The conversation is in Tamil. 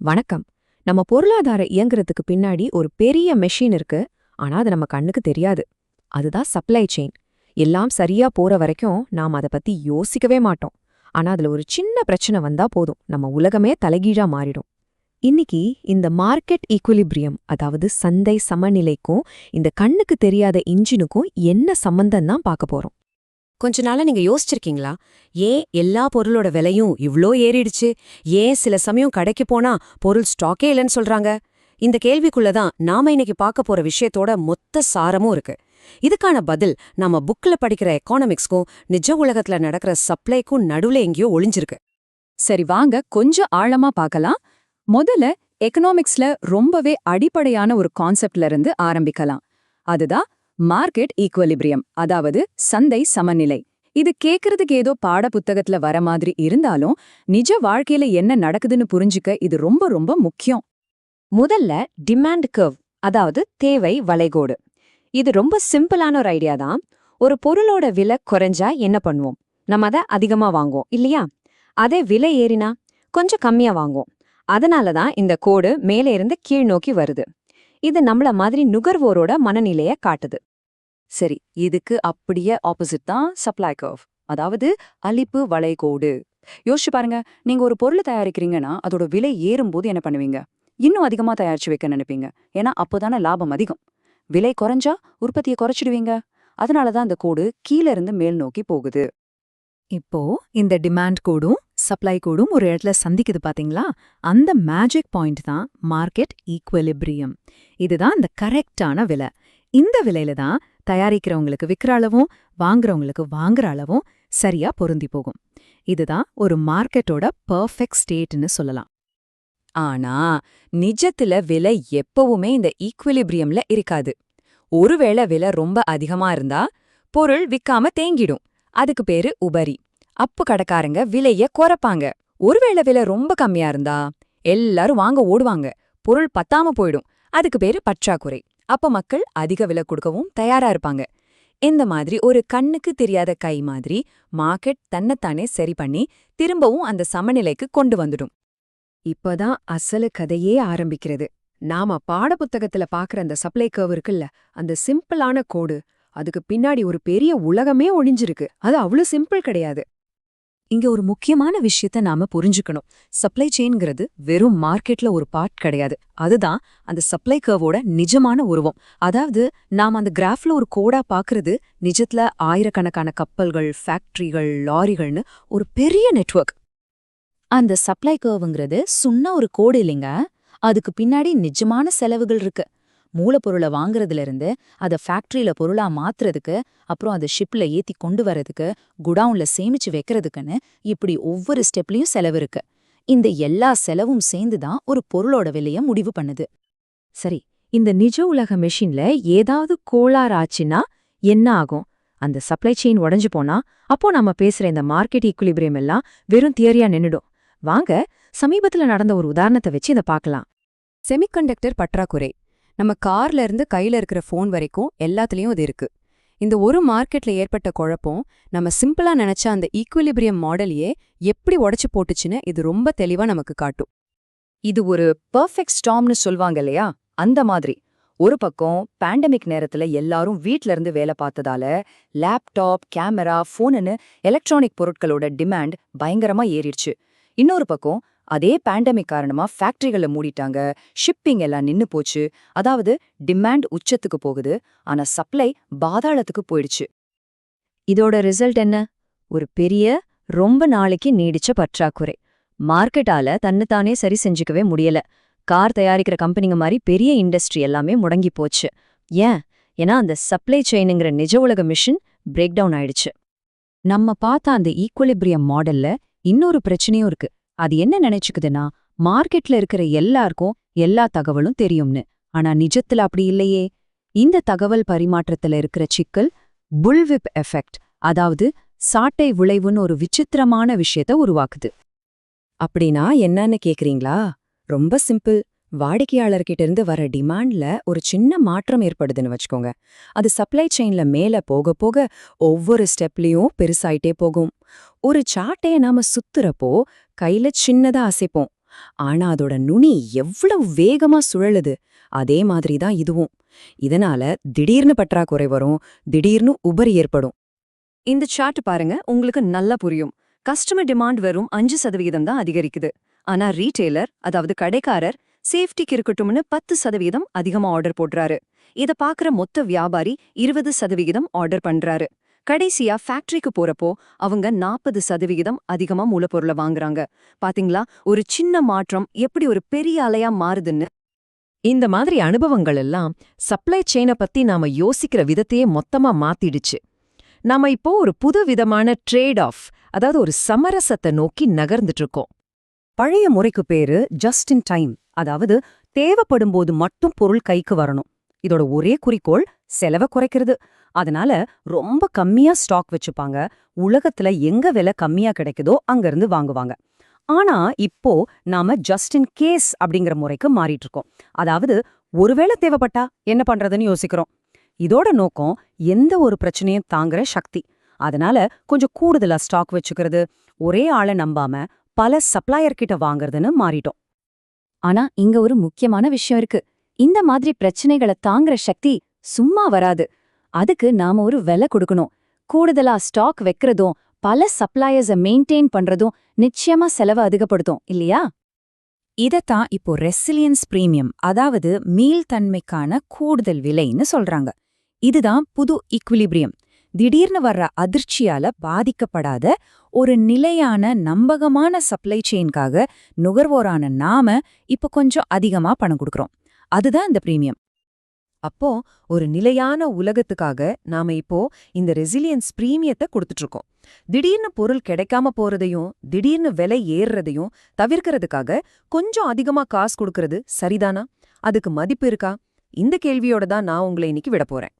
வணக்கம். நம்ம பொருளாதார இயங்குறதுக்கு பின்னாடி ஒரு பெரிய மெஷின் இருக்கு. ஆனா அது நம்ம கண்ணுக்கு தெரியாது. அதுதான் சப்ளை செயின் எல்லாம் சரியா போற வரைக்கும் நாம் அதை பத்தி யோசிக்கவே மாட்டோம். ஆனா அதுல ஒரு சின்ன பிரச்சனை வந்தா போதும். நம்ம உலகமே தலைகீழா மாறிடும். இன்னைக்கு இந்த மார்க்கெட் ஈக்குலிபிரியம் அதாவது சந்தை சமநிலைக்கும் இந்த கண்ணுக்கு தெரியாத இன்ஜினுக்கும் என்ன சம்பந்தம் தான் பார்க்க போறோம். கொஞ்ச நாளா நீங்க யோசிச்சிருக்கீங்களா? ஏன் எல்லா பொருளோட விலையும் இவ்ளோ ஏறிடுச்சு? ஏன் சில சமயம் கடைக்கு போனா பொருள் ஸ்டாக்கே இல்லைன்னு சொல்றாங்க? இந்த கேள்விக்குள்ள தான் நாம இன்னைக்கு பார்க்க போற விஷயத்தோட மொத்த சாரமும் இருக்கு. இதுக்கான பதில் நம்ம புக்ல படிக்கிற எக்கானமிக்ஸ்க்கும் நிஜ உலகத்துல நடக்கிற சப்ளைக்கும் நடுவுல எங்கேயோ ஒளிஞ்சிருக்கு. சரி வாங்க கொஞ்சம் ஆழமா பார்க்கலாம். முதல்ல எக்கனாமிக்ஸ்ல ரொம்பவே அடிப்படையான ஒரு கான்செப்ட்ல இருந்து ஆரம்பிக்கலாம். அதுதான் மார்க்கெட் ஈக்குவலிபிரியம் அதாவது சந்தை சமநிலை. இது கேக்குறதுக்கு ஏதோ பாட புத்தகத்துல வர மாதிரி இருந்தாலும் நிஜ வாழ்க்கையில என்ன நடக்குதுன்னு புரிஞ்சுக்க இது ரொம்ப ரொம்ப முக்கியம். முதல்ல டிமாண்ட் கர்வ் அதாவது தேவை வளைகோடு. இது ரொம்ப சிம்பிளான ஒரு ஐடியா தான். ஒரு பொருளோட விலை குறைஞ்சா என்ன பண்ணுவோம்? நம்ம அதை அதிகமா வாங்குவோம் இல்லையா? அதே விலை ஏறினா கொஞ்சம் கம்மியா வாங்குவோம். அதனால தான் இந்த கோடு மேலே இருந்து கீழ் நோக்கி வருது. இது நம்மள மாதிரி நுகர்வோரோட மனநிலைய காட்டுது. சரி இதுக்கு அப்படியே ஆப்போசிட் தான் சப்ளை கர்வ் அதாவது அலிப்பு வளைகோடு. யோசிச்சு பாருங்க நீங்க ஒரு பொருளை தயாரிக்கிறீங்கன்னா அதோட விலை ஏறும்போது என்ன பண்ணுவீங்க? இன்னும் அதிகமா தயாரிச்சு வைக்க நினைப்பீங்க. ஏன்னா அப்போதான லாபம் அதிகம். விலை குறைஞ்சா உற்பத்தியை குறைச்சிடுவீங்க. அதனால தான் அந்த கோடு கீழ இருந்து மேல் நோக்கி போகுது. இப்போ இந்த டிமாண்ட் கோடும் சப்ளை கூடும் ஒரு இடத்துல சந்திக்குது பாத்தீங்களா? அந்த மேஜிக் பாயிண்ட் தான் மார்க்கெட் ஈக்குவலிபிரியம் இதுதான் இந்த கரெக்டான விலை. இந்த விலையில தான் தயாரிக்கிறவங்களுக்கு விற்கிற அளவும் வாங்குறவங்களுக்கு வாங்குற அளவும் சரியா பொருந்தி போகும். இதுதான் ஒரு மார்க்கெட்டோட பர்ஃபெக்ட் ஸ்டேட்னு சொல்லலாம். ஆனா நிஜத்துல விலை எப்பவுமே இந்த ஈக்குவலிபிரியம்ல இருக்காது. ஒருவேளை விலை ரொம்ப அதிகமா இருந்தா பொருள் விக்காம தேங்கிடும். அதுக்கு பேரு உபரி. அப்பு கடைக்காரங்க விலைய குறைப்பாங்க. ஒருவேளை விலை ரொம்ப கம்மியா இருந்தா எல்லாரும் வாங்க ஓடுவாங்க. பொருள் பத்தாம போயிடும். அதுக்கு பேரு பற்றாக்குறை. அப்ப மக்கள் அதிக விலை கொடுக்கவும் தயாரா இருப்பாங்க. இந்த மாதிரி ஒரு கண்ணுக்கு தெரியாத கை மாதிரி மார்க்கெட் தன்னைத்தானே சரி பண்ணி திரும்பவும் அந்த சமநிலைக்கு கொண்டு வந்துடும். இப்பதான் அசலு கதையே ஆரம்பிக்கிறது. நாம பாடப்புத்தகத்துல பாக்குற அந்த சப்ளை கர்வ் இருக்குல்ல அந்த சிம்பிளான கோடு அதுக்கு பின்னாடி ஒரு பெரிய உலகமே ஒழிஞ்சிருக்கு அது அவ்வளவு சிம்பிள் கிடையாது. இங்க ஒரு முக்கியமான விஷயத்த நாம புரிஞ்சுக்கணும். சப்ளை செயின்ங்கிறது வெறும் மார்க்கெட்ல ஒரு பார்ட் கிடையாது. அதுதான் அந்த சப்ளை கர்வோட நிஜமான உருவம். அதாவது நாம அந்த கிராஃப்ல ஒரு கோடா பாக்குறது நிஜத்துல ஆயிரக்கணக்கான கப்பல்கள் ஃபேக்டரிகள் லாரிகள்னு ஒரு பெரிய நெட்வொர்க் அந்த சப்ளை கர்வுங்கிறது சுண்ண ஒரு கோடு இல்லைங்க. அதுக்கு பின்னாடி நிஜமான செலவுகள் இருக்கு. மூலப்பொருளை வாங்குறதுல இருந்து அதை ஃபேக்டரியில பொருளா மாத்துறதுக்கு அப்புறம் அதை ஷிப்ல ஏத்தி கொண்டு வரதுக்கு குடவுன்ல சேமிச்சு வைக்கிறதுக்குன்னு இப்படி ஒவ்வொரு ஸ்டெப்லயும் செலவு இருக்கு. இந்த எல்லா செலவும் சேர்ந்து தான் ஒரு பொருளோட விலையை முடிவு பண்ணுது. சரி இந்த நிஜ உலக மெஷின்ல ஏதாவது கோளாறு ஆச்சுன்னா என்ன ஆகும்? அந்த சப்ளை செயின் உடைஞ்சு போனா அப்போ நம்ம பேசுற இந்த மார்க்கெட் ஈக்குலிபிரியம் எல்லாம் வெறும் தியரியா நின்னுடும். வாங்க சமீபத்துல நடந்த ஒரு உதாரணத்தை வச்சு இதை பார்க்கலாம். செமிகண்டக்டர் பற்றாக்குறை. நம்ம கார்ல இருந்து கையில இருக்கிற ஃபோன் வரைக்கும் எல்லாத்துலயும் அது இருக்கு. இந்த ஒரு மார்க்கெட்ல ஏற்பட்ட குழப்பம் நம்ம சிம்பிளா நினைச்ச அந்த ஈக்குவலிபிரியம் மாடலையே எப்படி உடைச்சு போட்டுச்சுன்னு இது ரொம்ப தெளிவா நமக்கு காட்டும். இது ஒரு பர்ஃபெக்ட் ஸ்டாம்னு சொல்வாங்க இல்லையா? அந்த மாதிரி. ஒரு பக்கம் பேண்டமிக் நேரத்துல எல்லாரும் வீட்ல இருந்து வேலை பார்த்ததால லேப்டாப் கேமரா ஃபோனுன்னு எலக்ட்ரானிக் பொருட்களோட டிமாண்ட் பயங்கரமா ஏறிடுச்சு. இன்னொரு பக்கம் அதே பேண்டமிக் காரணமா ஃபேக்டரிகளை மூடிட்டாங்க. ஷிப்பிங் எல்லாம் நின்னு போச்சு. அதாவது டிமாண்ட் உச்சத்துக்கு போகுது. ஆனா சப்ளை பாதாளத்துக்கு போயிடுச்சு. இதோட ரிசல்ட் என்ன? ஒரு பெரிய ரொம்ப நாளைக்கு நீடிச்ச பற்றாக்குறை. மார்க்கெட்டால தன்னைத்தானே சரி செஞ்சுக்கவே முடியல. கார் தயாரிக்கிற கம்பெனிங்க மாதிரி பெரிய இண்டஸ்ட்ரி எல்லாமே முடங்கி போச்சு. ஏன்? ஏன்னா அந்த சப்ளை செயினுங்கிற நிஜ உலக மிஷின் பிரேக் டவுன் ஆயிடுச்சு. நம்ம பார்த்த அந்த ஈக்குவலிபிரியம் மாடல்ல இன்னொரு பிரச்சனையும் இருக்கு. அது என்ன நினைச்சுக்குதுன்னா மார்க்கெட்ல இருக்கிற எல்லாருக்கும் எல்லா தகவலும் தெரியும்னு. ஆனா நிஜத்துல அப்படி இல்லையே. இந்த தகவல் பரிமாற்றத்துல இருக்கிற சிக்கல் புல்விப் எஃபெக்ட் அதாவது சாட்டை விளைவுன்னு ஒரு விசித்திரமான விஷயத்த உருவாக்குது. அப்படின்னா என்னன்னு கேக்குறீங்களா? ரொம்ப சிம்பிள் வாடிக்கையாளர்கிட்ட இருந்து வர டிமாண்ட்ல ஒரு சின்ன மாற்றம் ஏற்படுதுன்னு வச்சுக்கோங்க. அது சப்ளை செயின்ல மேல போக போக ஒவ்வொரு ஸ்டெப்லயும் பெருசாயிட்டே போகும். ஒரு சாட்டையை நாம சுத்துறப்போ கையில சின்னதா அசைப்போம். ஆனா அதோட நுனி எவ்வளவு வேகமா சுழலுது அதே மாதிரி தான் இதுவும். இதனால திடீர்னு பற்றாக்குறை வரும் திடீர்னு உபரி ஏற்படும். இந்த சார்ட் பாருங்க உங்களுக்கு நல்லா புரியும். கஸ்டமர் டிமாண்ட் வெறும் அஞ்சு சதவிகிதம் தான் அதிகரிக்குது. ஆனா ரீட்டெய்லர் அதாவது கடைக்காரர் சேஃப்டிக்கு இருக்கட்டும்னு பத்து சதவீதம் அதிகமா ஆர்டர் போடுறாரு. இத பாக்குற மொத்த வியாபாரி இருபது சதவிகிதம் ஆர்டர் பண்றாரு. கடைசியா ஃபேக்டரிக்கு போறப்போ அவங்க நாற்பது சதவிகிதம் அதிகமா மூலப்பொருளை வாங்குறாங்க. பாத்தீங்களா? ஒரு சின்ன மாற்றம் எப்படி ஒரு பெரிய அலையா மாறுதுன்னு. இந்த மாதிரி அனுபவங்கள் எல்லாம் சப்ளை செயினை பத்தி நாம யோசிக்கிற விதத்தையே மொத்தமா மாத்திடுச்சு. நாம இப்போ ஒரு புது விதமான ட்ரேட் ஆஃப் அதாவது ஒரு சமரசத்தை நோக்கி நகர்ந்துட்டு இருக்கோம். பழைய முறைக்கு பேரு ஜஸ்ட் இன் டைம் அதாவது தேவைப்படும் போது மட்டும் பொருள் கைக்கு வரணும். இதோட ஒரே குறிக்கோள் செலவை குறைக்கிறது. அதனால ரொம்ப கம்மியா ஸ்டாக் வச்சுப்பாங்க. உலகத்துல எங்க விலை கம்மியா கிடைக்குதோ அங்கிருந்து வாங்குவாங்க. ஆனா இப்போ நாம ஜஸ்ட் இன் கேஸ் அப்படிங்கிற முறைக்கு மாறிட்டு இருக்கோம் அதாவது ஒருவேளை தேவைப்பட்டா என்ன பண்றதுன்னு யோசிக்கிறோம். இதோட நோக்கம் எந்த ஒரு பிரச்சனையும் தாங்குற சக்தி. அதனால கொஞ்சம் கூடுதலா ஸ்டாக் வச்சுக்கிறது. ஒரே ஆளை நம்பாம பல சப்ளையர்கிட்ட வாங்குறதுன்னு மாறிட்டோம். ஆனா இங்க ஒரு முக்கியமான விஷயம் இருக்கு. இந்த மாதிரி பிரச்சனைகளை தாங்குற சக்தி சும்மா வராது. அதுக்கு நாம ஒரு விலை கொடுக்கணும். கூடுதலா ஸ்டாக் வைக்கிறதும் பல சப்ளையர்ஸ மெயின்டைன் பண்றதும் நிச்சயமா செலவு அதிகப்படுத்தும் இல்லையா? இதத்தான் இப்போ ரெசிலியன்ஸ் பிரீமியம் அதாவது மீள்தன்மைக்கான கூடுதல் விலைன்னு சொல்றாங்க. இதுதான் புது ஈக்குவிலிபிரியம் திடீர்னு வர்ற அதிர்ச்சியால பாதிக்கப்படாத ஒரு நிலையான நம்பகமான சப்ளை செயின்காக நுகர்வோரான நாம இப்ப கொஞ்சம் அதிகமா பணம் கொடுக்கறோம். அதுதான் இந்த பிரீமியம் அப்போ ஒரு நிலையான உலகத்துக்காக நாம இப்போ இந்த ரெசிலியன்ஸ் பிரீமியத்தை கொடுத்துட்டு இருக்கோம் திடீர்னு பொருள் கிடைக்காம போறதையும் திடீர்னு விலை ஏறுறதையும் தவிர்க்கிறதுக்காக கொஞ்சம் அதிகமா காசு கொடுக்கறது சரிதானா? அதுக்கு மதிப்பு இருக்கா? இந்த கேள்வியோட தான் நான் உங்களை இன்னைக்கு விட போறேன்.